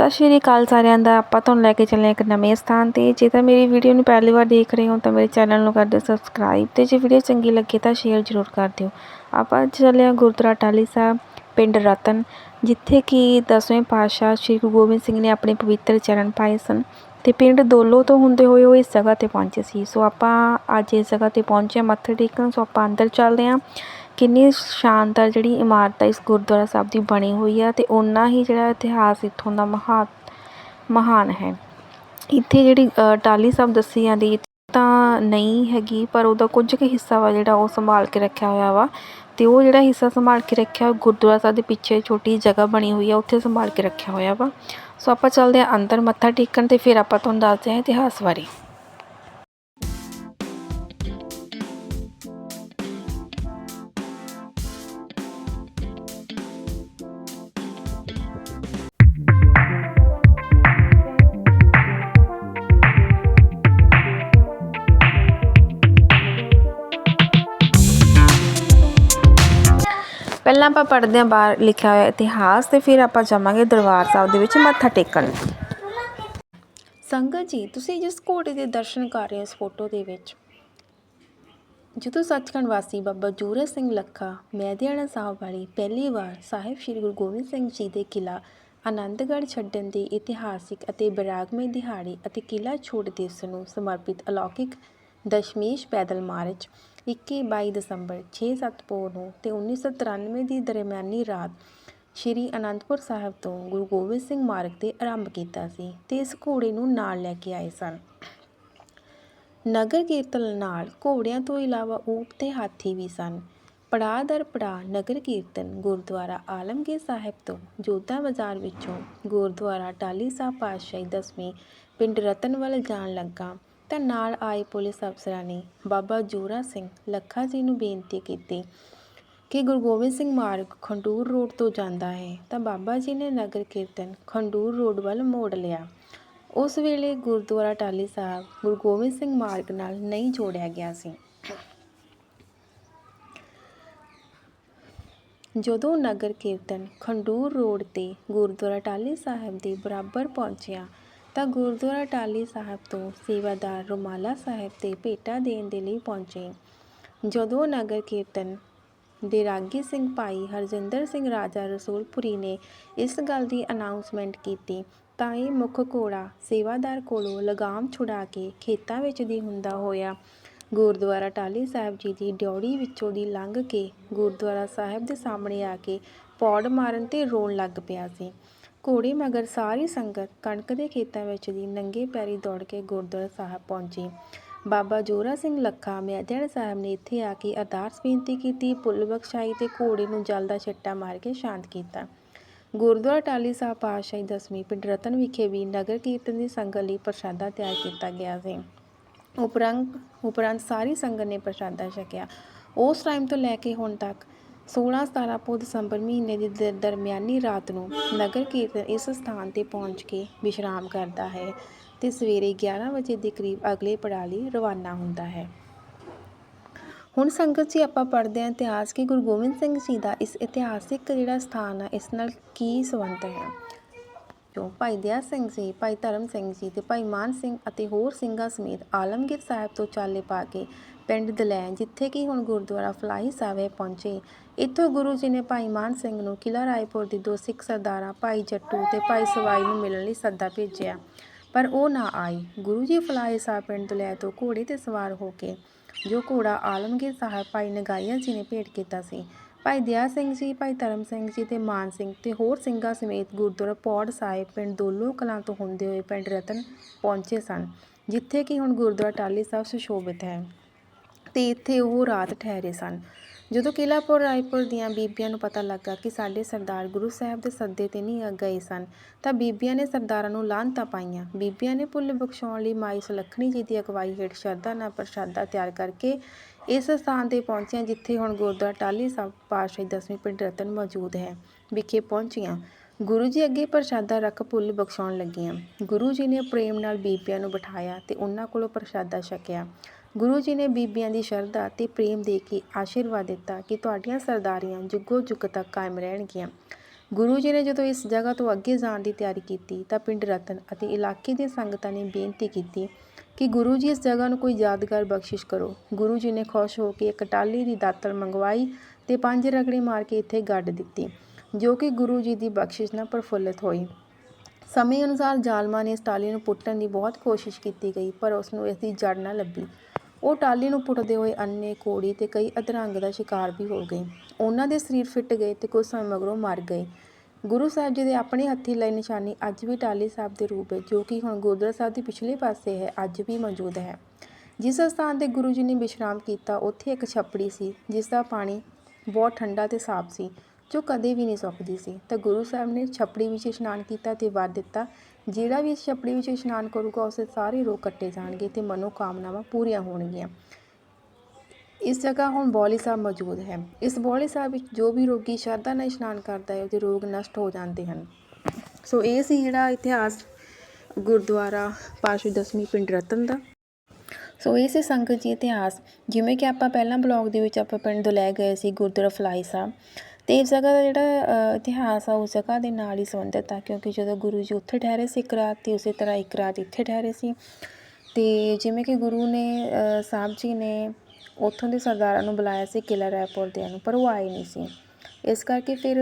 ਸਤਿ ਸ਼੍ਰੀ ਅਕਾਲ ਸਾਰਿਆਂ ਦਾ। ਆਪਾਂ ਤੁਹਾਨੂੰ ਲੈ ਕੇ ਚੱਲੇ ਹਾਂ ਇੱਕ ਨਵੇਂ ਸਥਾਨ ਤੇ। ਜੇ ਤਾਂ ਮੇਰੀ ਵੀਡੀਓ ਨੂੰ ਪਹਿਲੀ ਵਾਰ ਦੇਖ ਰਹੇ ਹੋ, ਤਾਂ ਮੇਰੇ ਚੈਨਲ ਨੂੰ ਕਰ ਦਿਓ ਸਬਸਕ੍ਰਾਈਬ ਤੇ ਜੇ ਵੀਡੀਓ ਚੰਗੀ ਲੱਗੇ ਤਾਂ ਸ਼ੇਅਰ ਜ਼ਰੂਰ ਕਰ ਦਿਓ। ਆਪਾਂ ਚੱਲੇ ਹਾਂ ਗੁਰਦੁਆਰਾ ਟਾਹਲੀ ਸਾਹਿਬ, ਪਿੰਡ ਰਤਨ, ਜਿੱਥੇ ਕਿ ਦਸਵੇਂ ਪਾਤਸ਼ਾਹ ਸ਼੍ਰੀ ਗੁਰੂ ਗੋਬਿੰਦ ਸਿੰਘ ਨੇ ਆਪਣੇ ਪਵਿੱਤਰ ਚਰਨ ਪਾਏ ਸਨ ਤੇ ਪਿੰਡ ਦੋਲੋ ਤੋਂ ਹੁੰਦੇ ਹੋਏ ਉਹ ਇਸ ਜਗ੍ਹਾ ਤੇ ਪਹੁੰਚੇ ਸੀ। ਸੋ ਆਪਾਂ ਅੱਜ ਇਸ ਜਗ੍ਹਾ ਤੇ ਪਹੁੰਚੇ ਹਾਂ, ਮੱਥਾ ਟੇਕਣ। ਸੋ ਆਪਾਂ ਅੰਦਰ ਚੱਲਦੇ ਹਾਂ। ਕਿੰਨੀ ਸ਼ਾਨਦਾਰ ਜਿਹੜੀ ਇਮਾਰਤ ਹੈ ਇਸ ਗੁਰਦੁਆਰਾ ਸਾਹਿਬ ਦੀ ਬਣੀ ਹੋਈ ਆ ਅਤੇ ਓਨਾ ਹੀ ਜਿਹੜਾ ਇਤਿਹਾਸ ਇੱਥੋਂ ਦਾ ਮਹਾ, ਮਹਾਨ ਹੈ। ਇੱਥੇ ਜਿਹੜੀ ਟਾਹਲੀ ਸਾਹਿਬ ਦੱਸੀ ਜਾਂਦੀ ਤਾਂ ਨਹੀਂ ਹੈਗੀ, ਪਰ ਉਹਦਾ ਕੁਝ ਕੁ ਹਿੱਸਾ ਵਾ ਜਿਹੜਾ ਉਹ ਸੰਭਾਲ ਕੇ ਰੱਖਿਆ ਹੋਇਆ ਵਾ ਅਤੇ ਉਹ ਜਿਹੜਾ ਹਿੱਸਾ ਸੰਭਾਲ ਕੇ ਰੱਖਿਆ ਗੁਰਦੁਆਰਾ ਸਾਹਿਬ ਦੇ ਪਿੱਛੇ ਛੋਟੀ ਜਗ੍ਹਾ ਬਣੀ ਹੋਈ ਆ, ਉੱਥੇ ਸੰਭਾਲ ਕੇ ਰੱਖਿਆ ਹੋਇਆ ਵਾ। ਸੋ ਆਪਾਂ ਚੱਲਦੇ ਹਾਂ ਅੰਦਰ ਮੱਥਾ ਟੇਕਣ ਤੇ ਫਿਰ ਆਪਾਂ ਤੁਹਾਨੂੰ ਦੱਸਦੇ ਹਾਂ ਇਤਿਹਾਸ ਬਾਰੇ। ਪਹਿਲਾਂ ਆਪਾਂ ਪੜ੍ਹਦੇ ਹਾਂ ਬਾਹਰ ਲਿਖਿਆ ਹੋਇਆ ਇਤਿਹਾਸ ਤੇ ਫਿਰ ਆਪਾਂ ਜਾਵਾਂਗੇ ਦਰਬਾਰ ਸਾਹਿਬ ਦੇ ਵਿੱਚ ਮੱਥਾ ਟੇਕਣ। ਸੰਗਤ ਜੀ, ਤੁਸੀਂ ਜਿਸ ਘੋੜੇ ਦੇ ਦਰਸ਼ਨ ਕਰ ਰਹੇ ਹੋ ਇਸ ਫੋਟੋ ਦੇ ਵਿੱਚ, ਜਦੋਂ ਸੱਚਖੰਡ ਵਾਸੀ ਬਾਬਾ ਜੂਰਾ ਸਿੰਘ ਲੱਖਾ ਮੈਦਿਆਣਾ ਸਾਹਿਬ ਵਾਲੀ ਪਹਿਲੀ ਵਾਰ ਸਾਹਿਬ ਸ੍ਰੀ ਗੁਰੂ ਗੋਬਿੰਦ ਸਿੰਘ ਜੀ ਦੇ ਕਿਲਾ ਆਨੰਦਗੜ੍ਹ ਛੱਡਣ ਦੇ ਇਤਿਹਾਸਿਕ ਅਤੇ ਬਰਾਗਮਈ ਦਿਹਾੜੀ ਅਤੇ ਕਿਲਾ ਛੋੜ ਦਿਵਸ ਨੂੰ ਸਮਰਪਿਤ ਅਲੌਕਿਕ ਦਸ਼ਮੇਸ਼ ਪੈਦਲ ਮਾਰਚ 21-22 ਦਸੰਬਰ 6-7 ਪੋਹ ਨੂੰ ਤੇ 1993 ਦੀ ਦਰਮਿਆਨੀ ਰਾਤ ਸ਼੍ਰੀ ਅਨੰਦਪੁਰ ਸਾਹਿਬ ਤੋਂ ਗੁਰੂ ਗੋਬਿੰਦ ਸਿੰਘ ਮਾਰਗ ਤੇ ਆਰੰਭ ਕੀਤਾ ਸੀ ਤੇ ਇਸ ਘੋੜੇ ਨੂੰ ਨਾਲ ਲੈ ਕੇ ਆਏ ਸਨ। ਨਗਰ ਕੀਰਤਨ ਨਾਲ ਘੋੜਿਆਂ ਤੋਂ ਇਲਾਵਾ ਊਠ ਤੇ ਹਾਥੀ ਵੀ ਸਨ। ਪੜਾਅ ਦਰ ਪੜਾਅ ਨਗਰ ਕੀਰਤਨ ਗੁਰਦੁਆਰਾ ਆਲਮਗੀਰ ਸਾਹਿਬ ਤੋਂ ਜੋਧਾ ਬਾਜ਼ਾਰ ਵਿੱਚੋਂ ਗੁਰਦੁਆਰਾ ਟਾਹਲੀ ਸਾਹਿਬ ਪਾਤਸ਼ਾਹੀ ਦਸਵੀਂ ਪਿੰਡ ਰਤਨ ਵੱਲ ਜਾਣ ਲੱਗਾ। ਤਾਂ ਨਾਲ ਆਏ ਪੁਲਿਸ ਅਫਸਰਾਂ ਨੇ ਬਾਬਾ ਜ਼ੋਰਾ ਸਿੰਘ ਲੱਖਾ ਜੀ ਨੂੰ ਬੇਨਤੀ ਕੀਤੀ ਕਿ ਗੁਰੂ ਗੋਬਿੰਦ ਸਿੰਘ ਮਾਰਗ ਖੰਡੂਰ ਰੋਡ ਤੋਂ ਜਾਂਦਾ ਹੈ, ਤਾਂ ਬਾਬਾ ਜੀ ਨੇ ਨਗਰ ਕੀਰਤਨ ਖੰਡੂਰ ਰੋਡ ਵੱਲ ਮੋੜ ਲਿਆ। ਉਸ ਵੇਲੇ ਗੁਰਦੁਆਰਾ ਟਾਹਲੀ ਸਾਹਿਬ ਗੁਰੂ ਗੋਬਿੰਦ ਸਿੰਘ ਮਾਰਗ ਨਾਲ ਨਹੀਂ ਜੋੜਿਆ ਗਿਆ ਸੀ। ਜਦੋਂ ਨਗਰ ਕੀਰਤਨ ਖੰਡੂਰ ਰੋਡ ਤੇ ਗੁਰਦੁਆਰਾ ਟਾਹਲੀ ਸਾਹਿਬ ਦੇ ਬਰਾਬਰ ਪਹੁੰਚਿਆ ਤਾਂ ਗੁਰਦੁਆਰਾ ਟਾਲੀ ਸਾਹਿਬ ਤੋਂ ਸੇਵਾਦਾਰ ਰੁਮਾਲਾ ਸਾਹਿਬ ਤੇ ਭੇਟਾ ਦੇਣ ਦੇ ਲਈ ਪਹੁੰਚੇ। ਜਦੋਂ ਨਗਰ ਕੀਰਤਨ ਦੇ ਰਾਗੀ ਸਿੰਘ ਭਾਈ ਹਰਜਿੰਦਰ ਸਿੰਘ ਰਾਜਾ ਰਸੂਲਪੁਰੀ ਨੇ ਇਸ ਗੱਲ ਦੀ ਅਨਾਉਂਸਮੈਂਟ ਕੀਤੀ, ਤਾਂ ਇਹ ਮੁੱਖ ਘੋੜਾ ਸੇਵਾਦਾਰ ਕੋਲੋਂ ਲਗਾਮ ਛੁਡਾ ਕੇ ਖੇਤਾਂ ਵਿੱਚ ਦੀ ਹੁੰਦਾ ਹੋਇਆ। ਗੁਰਦੁਆਰਾ ਟਾਹਲੀ ਸਾਹਿਬ ਜੀ ਦੀ ਡਿਉੜੀ ਵਿੱਚੋਂ ਦੀ ਲੰਘ ਕੇ ਗੁਰਦੁਆਰਾ ਸਾਹਿਬ ਦੇ ਸਾਹਮਣੇ ਆ ਕੇ ਪੌੜ ਮਾਰਨ ਤੇ ਰੋਣ ਲੱਗ ਪਿਆ ਸੀ। ਘੋੜੇ ਮਗਰ ਸਾਰੀ ਸੰਗਤ ਕਣਕ ਦੇ ਖੇਤਾਂ ਵਿੱਚ ਦੀ ਨੰਗੇ ਪੈਰੀ ਦੌੜ ਕੇ ਗੁਰਦੁਆਰਾ ਸਾਹਿਬ ਪਹੁੰਚੀ। ਬਾਬਾ ਜੋਰਾ ਸਿੰਘ ਲੱਖਾ ਮੈਦਿਆਣਾ ਸਾਹਿਬ ਨੇ ਇੱਥੇ ਆ ਕੇ ਅਰਦਾਸ ਬੇਨਤੀ ਕੀਤੀ, ਪੁੱਲ ਬਖਸ਼ਾਈ ਤੇ ਘੋੜੇ ਨੂੰ ਜਲ ਦਾ ਛੱਟਾ ਮਾਰ ਕੇ ਸ਼ਾਂਤ ਕੀਤਾ। ਗੁਰਦੁਆਰਾ ਟਾਲੀ ਸਾਹਿਬ ਪਾਤਸ਼ਾਹੀ ਦਸਵੀਂ ਪਿੰਡ ਰਤਨ ਵਿਖੇ ਵੀ ਨਗਰ ਕੀਰਤਨ ਦੀ ਸੰਗਤ ਲਈ ਪ੍ਰਸ਼ਾਦਾ ਤਿਆਰ ਕੀਤਾ ਗਿਆ ਸੀ। ਉਪਰੰਤ ਉਪਰੰਤ ਸਾਰੀ ਸੰਗਤ ਨੇ ਪ੍ਰਸ਼ਾਦਾ ਛਕਿਆ। ਉਸ ਟਾਈਮ ਤੋਂ ਲੈ ਕੇ ਹੁਣ ਤੱਕ 16-17 ਪੋ ਦਸੰਬਰ ਮਹੀਨੇ ਦੀ ਦਰ- ਦਰਮਿਆਨੀ ਰਾਤ ਨੂੰ ਨਗਰ ਕੀਰਤਨ ਇਸ ਸਥਾਨ ਤੇ ਪਹੁੰਚ ਕੇ ਵਿਸ਼ਰਾਮ ਕਰਦਾ ਹੈ ਅਤੇ ਸਵੇਰੇ 11 ਵਜੇ ਦੇ ਕਰੀਬ ਅਗਲੇ ਪੜਾਅ ਲਈ ਰਵਾਨਾ ਹੁੰਦਾ ਹੈ। ਹੁਣ ਸੰਗਤ ਜੀ ਆਪਾਂ ਪੜ੍ਹਦੇ ਹਾਂ ਇਤਿਹਾਸ ਕਿ ਗੁਰੂ ਗੋਬਿੰਦ ਸਿੰਘ ਜੀ ਦਾ ਇਸ ਇਤਿਹਾਸਿਕ ਜਿਹੜਾ ਸਥਾਨ ਆ, ਇਸ ਨਾਲ ਕੀ ਸੰਬੰਧ ਹੈ? ਜੋ ਭਾਈ ਦਇਆ ਸਿੰਘ ਜੀ, ਭਾਈ ਧਰਮ ਸਿੰਘ ਜੀ ਤੇ ਭਾਈ ਮਾਨ ਸਿੰਘ ਅਤੇ ਹੋਰ ਸਿੰਘਾਂ ਸਮੇਤ ਆਲਮਗੀਰ ਸਾਹਿਬ ਤੋਂ ਚਾਲੇ ਪਾ ਕੇ ਪਿੰਡ ਦਲੈਣ, ਜਿੱਥੇ ਕਿ ਹੁਣ ਗੁਰਦੁਆਰਾ ਫਲਾਹੀ ਸਾਹਿਬ ਹੈ ਪਹੁੰਚੇ। ਇੱਥੋਂ ਗੁਰੂ ਜੀ ਨੇ ਭਾਈ ਮਾਨ ਸਿੰਘ ਨੂੰ ਕਿਲ੍ਹਾ ਰਾਏਪੁਰ ਦੇ ਦੋ ਸਿੱਖ ਸਰਦਾਰਾਂ, ਭਾਈ ਜੱਟੂ ਤੇ ਭਾਈ ਸਵਾਈ ਨੂੰ ਮਿਲਣ ਲਈ ਸੱਦਾ ਭੇਜਿਆ। ਪਰ ਉਹ ਨਾ ਆਈ। ਗੁਰੂ ਜੀ ਫਲਾਹੀ ਸਾਹਿਬ ਪਿੰਡ ਦਲੈਣ ਤੋਂ ਘੋੜੇ ਤੇ ਸਵਾਰ ਹੋ ਕੇ, ਜੋ ਘੋੜਾ ਆਲਮਗੀਰ ਸਾਹਿਬ ਭਾਈ ਨਗਾਈਆ ਜੀ ਨੇ ਭੇਟ ਕੀਤਾ ਸੀ। ਭਾਈ ਦਇਆ ਸਿੰਘ ਜੀ, ਭਾਈ ਧਰਮ ਸਿੰਘ ਜੀ ਤੇ ਮਾਨ ਸਿੰਘ ਤੇ ਹੋਰ ਸਿੰਘਾਂ ਸਮੇਤ ਗੁਰਦੁਆਰਾ ਪੌੜ ਸਾਹਿਬ ਪਿੰਡ ਦੋਲੋ ਕਲਾਂ ਤੋਂ ਹੁੰਦੇ ਹੋਏ ਪਿੰਡ ਰਤਨ ਪਹੁੰਚੇ ਸਨ, ਜਿੱਥੇ ਕਿ ਹੁਣ ਗੁਰਦੁਆਰਾ ਟਾਹਲੀ ਸਾਹਿਬ ਸੁਸ਼ੋਭਿਤ ਹੈ। ਤੇ ਇੱਥੇ ਉਹ ਰਾਤ ਠਹਿਰੇ ਸਨ। ਜਦੋਂ ਕਿਲਾਪੁਰ ਰਾਏਪੁਰ ਦੀਆਂ ਬੀਬੀਆਂ ਨੂੰ ਪਤਾ ਲੱਗਾ ਕਿ ਸਾਡੇ ਸਰਦਾਰ ਗੁਰੂ ਸਾਹਿਬ ਦੇ ਸੱਦੇ ਤੇ ਨਹੀਂ ਗਏ ਸਨ, ਤਾਂ ਬੀਬੀਆਂ ਨੇ ਸਰਦਾਰਾਂ ਨੂੰ ਲਾਹਨਤਾਂ ਪਾਈਆਂ। ਬੀਬੀਆਂ ਨੇ ਭੁੱਲ ਬਖਸ਼ਾਉਣ ਲਈ ਮਾਈ ਸੁਲੱਖਣੀ ਜੀ ਦੀ ਅਗਵਾਈ ਹੇਠ ਸ਼ਰਧਾ ਨਾਲ ਪ੍ਰਸ਼ਾਦਾ ਤਿਆਰ ਕਰਕੇ ਇਸ ਸਥਾਨ ਤੇ ਪਹੁੰਚੀਆਂ, ਜਿੱਥੇ ਹੁਣ ਗੁਰਦੁਆਰਾ ਟਾਹਲੀ ਸਾਹਿਬ ਪਾਤਸ਼ਾਹੀ ਦਸਵੀਂ ਪਿੰਡ ਰਤਨ ਮੌਜੂਦ ਹੈ ਵਿਖੇ ਪਹੁੰਚੀਆਂ। ਗੁਰੂ ਜੀ ਅੱਗੇ ਪ੍ਰਸ਼ਾਦਾ ਰੱਖ ਭੁੱਲ ਬਖਸ਼ਾਉਣ ਲੱਗੀਆਂ। ਗੁਰੂ ਜੀ ਨੇ ਪ੍ਰੇਮ ਨਾਲ ਬੀਬੀਆਂ ਨੂੰ ਬਿਠਾਇਆ ਤੇ ਉਹਨਾਂ ਕੋਲੋਂ ਪ੍ਰਸ਼ਾਦਾ ਛਕਿਆ। ਗੁਰੂ ਜੀ ਨੇ ਬੀਬੀਆਂ ਦੀ ਸ਼ਰਧਾ ਤੇ ਪ੍ਰੇਮ ਦੇ ਕੇ ਆਸ਼ੀਰਵਾਦ ਦਿੱਤਾ ਕਿ ਤੁਹਾਡੀਆਂ ਸਰਦਾਰੀਆਂ ਜੁਗੋ ਜੁਗ ਤੱਕ ਕਾਇਮ ਰਹਿਣਗੀਆਂ। ਗੁਰੂ ਜੀ ਨੇ ਜਦੋਂ ਇਸ ਜਗ੍ਹਾ ਤੋਂ ਅੱਗੇ ਜਾਣ ਦੀ ਤਿਆਰੀ ਕੀਤੀ ਤਾਂ ਪਿੰਡ ਰਤਨ ਅਤੇ ਇਲਾਕੇ ਦੇ ਸੰਗਤਾਂ ਨੇ ਬੇਨਤੀ ਕੀਤੀ ਕਿ ਗੁਰੂ ਜੀ ਇਸ ਜਗ੍ਹਾ ਨੂੰ ਕੋਈ ਯਾਦਗਾਰ ਬਖਸ਼ਿਸ਼ ਕਰੋ। ਗੁਰੂ ਜੀ ਨੇ ਖੁਸ਼ ਹੋ ਕੇ ਇੱਕ ਟਾਲੀ ਦੀ ਦਾਤਰ ਮੰਗਵਾਈ ਤੇ ਪੰਜ ਰਗੜੇ ਮਾਰ ਕੇ ਇੱਥੇ ਗੱਡ ਦਿੱਤੀ, ਜੋ ਕਿ ਗੁਰੂ ਜੀ ਦੀ ਬਖਸ਼ਿਸ਼ ਨਾਲ ਪ੍ਰਫੁੱਲਿਤ ਹੋਈ। ਸਮੇਂ ਅਨੁਸਾਰ ਜ਼ਾਲਮਾਂ ਨੇ ਇਸ ਟਾਲੀ ਨੂੰ ਪੁੱਟਣ ਦੀ ਬਹੁਤ ਕੋਸ਼ਿਸ਼ ਕੀਤੀ ਗਈ, ਪਰ ਉਸ ਨੂੰ ਇਸ ਦੀ ਜੜ ਨਾ ਲੱਭੀ। ਉਹ ਟਾਲੀ ਨੂੰ ਪੁੱਟਦੇ ਹੋਏ ਅੰਨੇ ਕੋੜੀ ਤੇ ਕਈ ਅਧਰੰਗ ਦਾ ਸ਼ਿਕਾਰ ਵੀ ਹੋ ਗਏ। ਉਹਨਾਂ ਦੇ ਸਰੀਰ ਫਿੱਟ ਗਏ ਤੇ ਕੁਝ ਸਮੇਂ ਮਗਰੋਂ ਮਰ ਗਏ। ਗੁਰੂ ਸਾਹਿਬ ਜੀ ਦੇ ਆਪਣੇ ਹੱਥੀ ਲਈ ਨਿਸ਼ਾਨੀ ਅੱਜ ਵੀ ਟਾਲੀ ਸਾਹਿਬ ਦੇ ਰੂਪ ਵਿੱਚ, ਜੋ ਕਿ ਹੁਣ ਗੁਰਦੁਆਰਾ ਸਾਹਿਬ ਦੇ ਪਿਛਲੇ ਪਾਸੇ ਹੈ, ਅੱਜ ਵੀ ਮੌਜੂਦ ਹੈ। ਜਿਸ ਸਥਾਨ ਤੇ ਗੁਰੂ ਜੀ ਨੇ ਵਿਸ਼ਰਾਮ ਕੀਤਾ, ਉੱਥੇ ਇੱਕ ਛੱਪੜੀ ਸੀ ਜਿਸ ਦਾ ਪਾਣੀ ਬਹੁਤ ਠੰਡਾ ਤੇ ਸਾਫ਼ ਸੀ। ਜੋ ਕਦੇ ਵੀ ਨਹੀਂ ਸੁੱਕਦੀ ਸੀ। ਤਾਂ ਗੁਰੂ ਸਾਹਿਬ ਨੇ ਛੱਪੜੀ ਵਿੱਚ ਇਸ਼ਨਾਨ ਕੀਤਾ ਤੇ ਵਰ ਦਿੱਤਾ। ਜਿਹੜਾ ਵੀ ਇਸ ਛੱਪੜੀ ਵਿੱਚ ਇਸ਼ਨਾਨ ਕਰੂਗਾ, ਉਸੇ ਸਾਰੇ ਰੋਗ ਕੱਟੇ ਜਾਣਗੇ ਤੇ ਮਨੋ ਕਾਮਨਾਵਾਂ ਪੂਰੀਆਂ ਹੋਣਗੀਆਂ। ਇਸ ਜਗ੍ਹਾ ਹੁਣ ਬੌਲੀ ਸਾਹਿਬ ਮੌਜੂਦ ਹੈ। ਇਸ ਬੌਲੀ ਸਾਹਿਬ ਵਿੱਚ ਜੋ ਵੀ ਰੋਗੀ ਸ਼ਰਧਾ ਨਾਲ ਇਸ਼ਨਾਨ ਕਰਦਾ ਹੈ, ਉਹਦੇ ਰੋਗ ਨਸ਼ਟ ਹੋ ਜਾਂਦੇ ਹਨ। ਸੋ ਇਹ ਸੀ ਜਿਹੜਾ ਇਤਿਹਾਸ ਗੁਰਦੁਆਰਾ ਪਾਸ਼ੀ ਦਸਵੀਂ ਪਿੰਡ ਰਤਨ ਦਾ। ਸੋ ਇਹ ਸੀ ਸੰਗਤ ਜੀ ਇਤਿਹਾਸ, ਜਿਵੇਂ ਕਿ ਆਪਾਂ ਪਹਿਲਾਂ ਬਲੌਗ ਦੇ ਵਿੱਚ ਆਪਾਂ ਪਿੰਡ ਦੁਲੈ ਗਏ ਸੀ ਗੁਰਦੁਆਰਾ ਫਲਾਈ ਸਾਹਿਬ। ਤੇ ਇਸ ਜਗ੍ਹਾ ਦਾ ਜਿਹੜਾ ਇਤਿਹਾਸ ਆ, ਉਸ ਜਗ੍ਹਾ ਦੇ ਨਾਲ ਹੀ ਸੰਬੰਧਿਤ ਆ, ਕਿਉਂਕਿ ਜਦੋਂ ਗੁਰੂ ਜੀ ਉੱਥੇ ਠਹਿਰੇ ਸੀ ਇੱਕ ਰਾਤ ਤੇ, ਉਸੇ ਤਰ੍ਹਾਂ ਇੱਕ ਰਾਤ ਇੱਥੇ ਠਹਿਰੇ ਸੀ। ਤੇ ਜਿਵੇਂ ਕਿ ਗੁਰੂ ਨੇ ਸਾਹਿਬ ਜੀ ਨੇ ਉੱਥੋਂ ਦੇ ਸਰਦਾਰਾਂ ਨੂੰ ਬੁਲਾਇਆ ਸੀ ਕਿਲਾ ਰਾਏਪੁਰ ਦੇ ਨੂੰ, ਪਰ ਉਹ ਆਏ ਨਹੀਂ ਸੀ। ਇਸ ਕਰਕੇ ਫਿਰ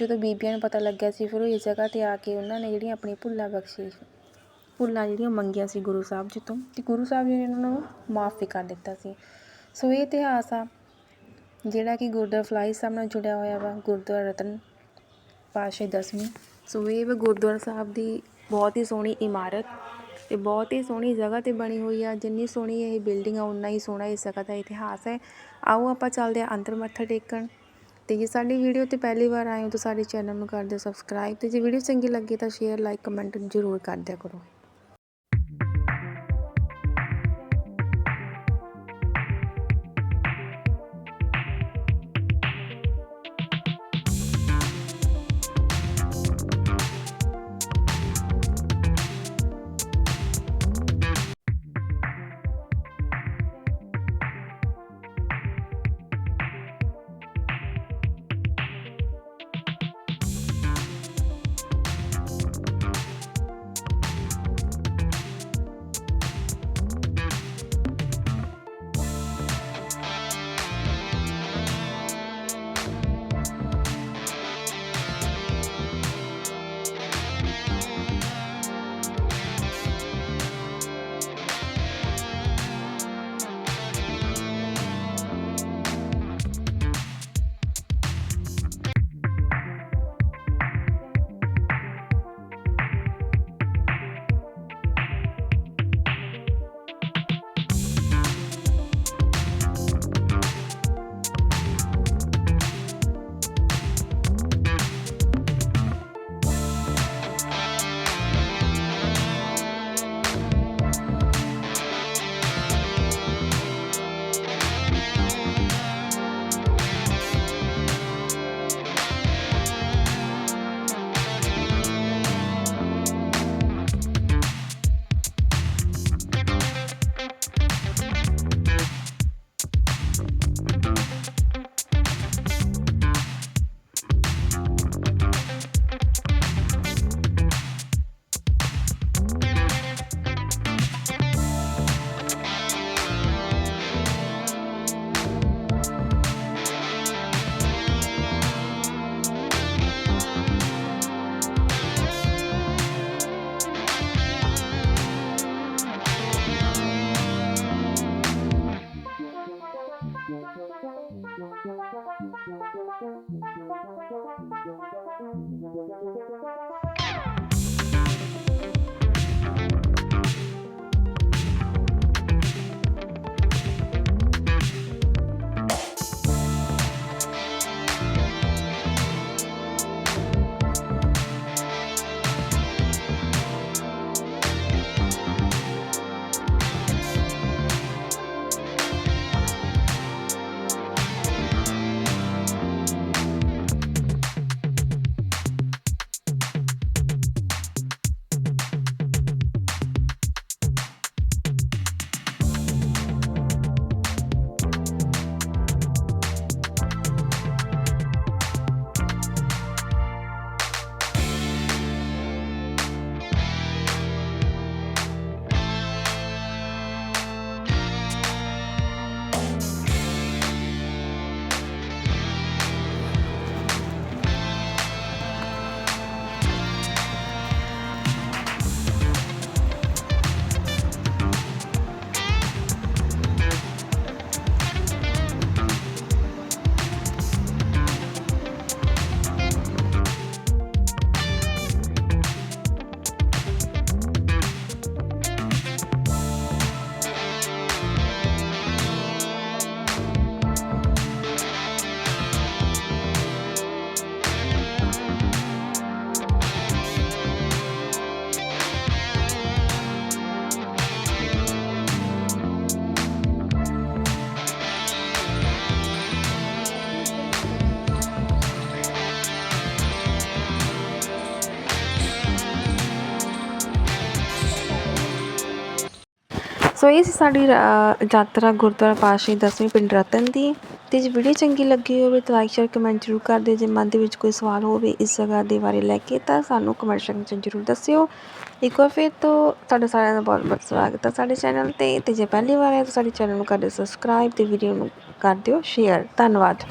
ਜਦੋਂ ਬੀਬੀਆਂ ਨੂੰ ਪਤਾ ਲੱਗਿਆ ਸੀ, ਫਿਰ ਉਹ ਇਸ ਜਗ੍ਹਾ ਤੇ ਆ ਕੇ ਉਹਨਾਂ ਨੇ ਜਿਹੜੀਆਂ ਆਪਣੀ ਭੁੱਲਾਂ ਬਖਸ਼ੀ, ਭੁੱਲਾਂ ਜਿਹੜੀਆਂ ਮੰਗੀਆਂ ਸੀ ਗੁਰੂ ਸਾਹਿਬ ਜੀ ਤੋਂ, ਤੇ ਗੁਰੂ ਸਾਹਿਬ ਜੀ ਨੇ ਉਹਨਾਂ ਨੂੰ ਮਾਫ ਵੀ ਕਰ ਦਿੱਤਾ ਸੀ। ਸੋ ਇਹ ਇਤਿਹਾਸ ਆ ਜਿਹੜਾ ਕਿ ਗੁਰਦੁਆਰਾ ਫਲਾਈ ਸਾਹਿਬ ਨਾਲ ਜੁੜਿਆ ਹੋਇਆ ਵਾ, ਗੁਰਦੁਆਰਾ ਰਤਨ ਪਾਸ਼ੇ ਦਸਵੀਂ। ਸੋ ਇਹ ਵਾ ਗੁਰਦੁਆਰਾ ਸਾਹਿਬ ਦੀ ਬਹੁਤ ਹੀ ਸੋਹਣੀ ਇਮਾਰਤ ਤੇ ਬਹੁਤ ਹੀ ਸੋਹਣੀ ਜਗ੍ਹਾ ਤੇ ਬਣੀ ਹੋਈ ਆ। ਜਿੰਨੀ ਸੋਹਣੀ ਇਹ ਬਿਲਡਿੰਗ ਆ ਉਨਾ ਹੀ ਸੋਹਣਾ ਇਸ ਜਗ੍ਹਾ ਦਾ ਇਤਿਹਾਸ ਹੈ। ਆਓ ਆਪਾਂ ਚੱਲਦੇ ਆ ਅੰਦਰ ਮੱਥਾ ਟੇਕਣ। ਤੇ ਜੇ ਸਾਡੀ ਵੀਡੀਓ ਤੇ ਪਹਿਲੀ ਵਾਰ ਆਏ ਹੋ ਤਾਂ ਸਾਡੇ ਚੈਨਲ ਨੂੰ ਕਰ ਦਿਓ ਸਬਸਕ੍ਰਾਈਬ ਤੇ ਜੇ ਵੀਡੀਓ ਚੰਗੀ ਲੱਗੇ ਤਾਂ ਸ਼ੇਅਰ ਲਾਈਕ ਕਮੈਂਟ ਜ਼ਰੂਰ ਕਰ ਦਿਆ ਕਰੋ। ਸੋ ਇਹ ਸੀ ਸਾਡੀ ਯਾਤਰਾ ਗੁਰਦੁਆਰਾ ਪਾਤਸ਼ਾਹੀ ਦਸਵੀਂ ਪਿੰਡ ਰਤਨ ਦੀ। ਤੇ ਜੇ ਵੀਡੀਓ ਚੰਗੀ ਲੱਗੀ ਹੋਵੇ ਤਾਂ ਲਾਈਕ ਸ਼ੇਅਰ ਕਮੈਂਟ ਜ਼ਰੂਰ ਕਰ ਦਿਓ। ਜੇ ਮਨ ਦੇ ਵਿੱਚ ਕੋਈ ਸਵਾਲ ਹੋਵੇ ਇਸ ਜਗ੍ਹਾ ਦੇ ਬਾਰੇ ਲੈ ਕੇ ਤਾਂ ਸਾਨੂੰ ਕਮੈਂਟ ਸੈਕਸ਼ਨ 'ਚ ਜ਼ਰੂਰ ਦੱਸਿਓ। ਇੱਕ ਵਾਰ ਫਿਰ ਤੋਂ ਤੁਹਾਡਾ ਸਾਰਿਆਂ ਦਾ ਬਹੁਤ ਬਹੁਤ ਸਵਾਗਤ ਹੈ ਸਾਡੇ ਚੈਨਲ ਤੇ। ਤੇ ਜੇ ਪਹਿਲੀ ਵਾਰ ਹੈ ਤਾਂ ਸਾਡੇ ਚੈਨਲ ਨੂੰ ਕਰ ਦਿਓ ਸਬਸਕ੍ਰਾਈਬ ਤੇ ਵੀਡੀਓ ਨੂੰ ਕਰ ਦਿਓ ਸ਼ੇਅਰ ਧੰਨਵਾਦ।